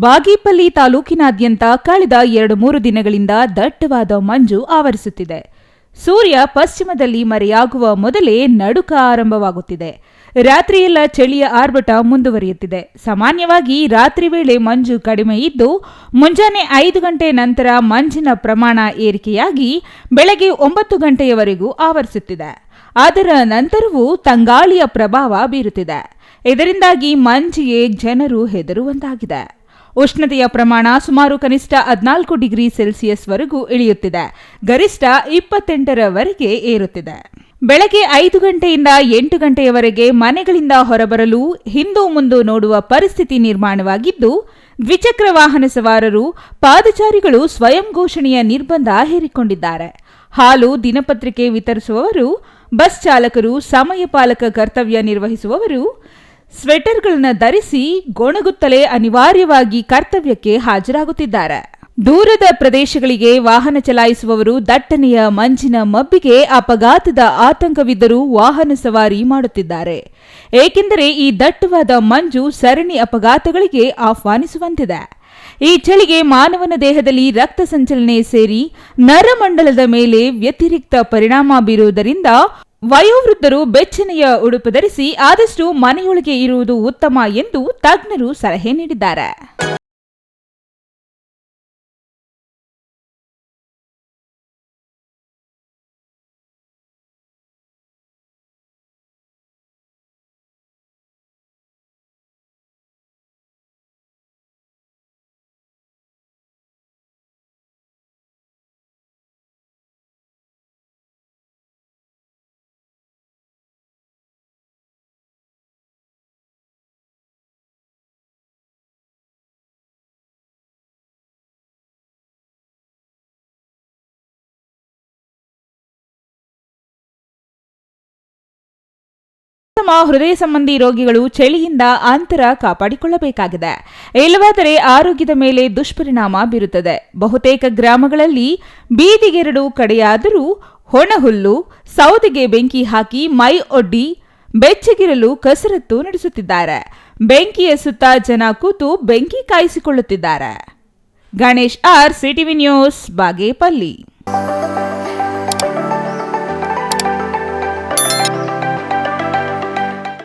ಬಾಗೇಪಲ್ಲಿ ತಾಲೂಕಿನಾದ್ಯಂತ ಕಳೆದ ಎರಡು ಮೂರು ದಿನಗಳಿಂದ ದಟ್ಟವಾದ ಮಂಜು ಆವರಿಸುತ್ತಿದೆ. ಸೂರ್ಯ ಪಶ್ಚಿಮದಲ್ಲಿ ಮರೆಯಾಗುವ ಮೊದಲೇ ನಡುಕ ಆರಂಭವಾಗುತ್ತಿದೆ. ರಾತ್ರಿಯೆಲ್ಲ ಚಳಿಯ ಆರ್ಭಟ ಮುಂದುವರಿಯುತ್ತಿದೆ. ಸಾಮಾನ್ಯವಾಗಿ ರಾತ್ರಿ ವೇಳೆ ಮಂಜು ಕಡಿಮೆ ಇದ್ದು, ಮುಂಜಾನೆ ಐದು ಗಂಟೆ ನಂತರ ಮಂಜಿನ ಪ್ರಮಾಣ ಏರಿಕೆಯಾಗಿ ಬೆಳಗ್ಗೆ ಒಂಬತ್ತು ಗಂಟೆಯವರೆಗೂ ಆವರಿಸುತ್ತಿದೆ. ಅದರ ನಂತರವೂ ತಂಗಾಳಿಯ ಪ್ರಭಾವ ಬೀರುತ್ತಿದೆ. ಇದರಿಂದಾಗಿ ಮಂಜಿಗೆ ಜನರು ಹೆದರುವಂತಾಗಿದೆ. ಉಷ್ಣತೆಯ ಪ್ರಮಾಣ ಸುಮಾರು ಕನಿಷ್ಠ ಹದಿನಾಲ್ಕು ಡಿಗ್ರಿ ಸೆಲ್ಸಿಯಸ್ ವರೆಗೂ ಇಳಿಯುತ್ತಿದೆ. ಗರಿಷ್ಠ ಇಪ್ಪತ್ತೆಂಟರವರೆಗೆ ಏರುತ್ತಿದೆ. ಬೆಳಗ್ಗೆ ಐದು ಗಂಟೆಯಿಂದ ಎಂಟು ಗಂಟೆಯವರೆಗೆ ಮನೆಗಳಿಂದ ಹೊರಬರಲು ಹಿಂದೂ ಮುಂದು ನೋಡುವ ಪರಿಸ್ಥಿತಿ ನಿರ್ಮಾಣವಾಗಿದ್ದು, ದ್ವಿಚಕ್ರ ವಾಹನ ಸವಾರರು, ಪಾದಚಾರಿಗಳು ಸ್ವಯಂ ಘೋಷಣೆಯ ನಿರ್ಬಂಧ ಹೇರಿಕೊಂಡಿದ್ದಾರೆ. ಹಾಲು, ದಿನಪತ್ರಿಕೆ ವಿತರಿಸುವವರು, ಬಸ್ ಚಾಲಕರು ಸಮಯ ಪಾಲಕ ಕರ್ತವ್ಯ ನಿರ್ವಹಿಸುವವರು ಸ್ವೆಟರ್ಗಳನ್ನು ಧರಿಸಿ ಗೊಣಗುತ್ತಲೇ ಅನಿವಾರ್ಯವಾಗಿ ಕರ್ತವ್ಯಕ್ಕೆ ಹಾಜರಾಗುತ್ತಿದ್ದಾರೆ. ದೂರದ ಪ್ರದೇಶಗಳಿಗೆ ವಾಹನ ಚಲಾಯಿಸುವವರು ದಟ್ಟಣೆಯ ಮಂಜಿನ ಮಬ್ಬಿಗೆ ಅಪಘಾತದ ಆತಂಕವಿದ್ದರೂ ವಾಹನ ಸವಾರಿ ಮಾಡುತ್ತಿದ್ದಾರೆ. ಏಕೆಂದರೆ ಈ ದಟ್ಟವಾದ ಮಂಜು ಸರಣಿ ಅಪಘಾತಗಳಿಗೆ ಆಹ್ವಾನಿಸುವಂತಿದೆ. ಈ ಚಳಿಗೆ ಮಾನವನ ದೇಹದಲ್ಲಿ ರಕ್ತ ಸಂಚಲನೆ ಸೇರಿ ನರಮಂಡಲದ ಮೇಲೆ ವ್ಯತಿರಿಕ್ತ ಪರಿಣಾಮ ಬೀರುವುದರಿಂದ ವಯೋವೃದ್ಧರು ಬೆಚ್ಚನೆಯ ಉಡುಪು ಧರಿಸಿ ಆದಷ್ಟು ಮನೆಯೊಳಗೆ ಇರುವುದು ಉತ್ತಮ ಎಂದು ತಜ್ಞರು ಸಲಹೆ ನೀಡಿದ್ದಾರೆ. ಉತ್ತಮ ಹೃದಯ ಸಂಬಂಧಿ ರೋಗಿಗಳು ಚಳಿಯಿಂದ ಅಂತರ ಕಾಪಾಡಿಕೊಳ್ಳಬೇಕಾಗಿದೆ. ಇಲ್ಲವಾದರೆ ಆರೋಗ್ಯದ ಮೇಲೆ ದುಷ್ಪರಿಣಾಮ ಬೀರುತ್ತದೆ. ಬಹುತೇಕ ಗ್ರಾಮಗಳಲ್ಲಿ ಬೀದಿಗೆರಡು ಕಡೆಯಾದರೂ ಹೊಣಹುಲ್ಲು ಸೌದೆಗೆ ಬೆಂಕಿ ಹಾಕಿ ಮೈ ಒಡ್ಡಿ, ಬೆಚ್ಚಗಿರಲು ಕಸರತ್ತು ನಡೆಸುತ್ತಿದ್ದಾರೆ. ಬೆಂಕಿಯ ಸುತ್ತ ಜನ ಕೂತು ಬೆಂಕಿ ಕಾಯಿಸಿಕೊಳ್ಳುತ್ತಿದ್ದಾರೆ. Ganesh R CTV news, Bagepalli.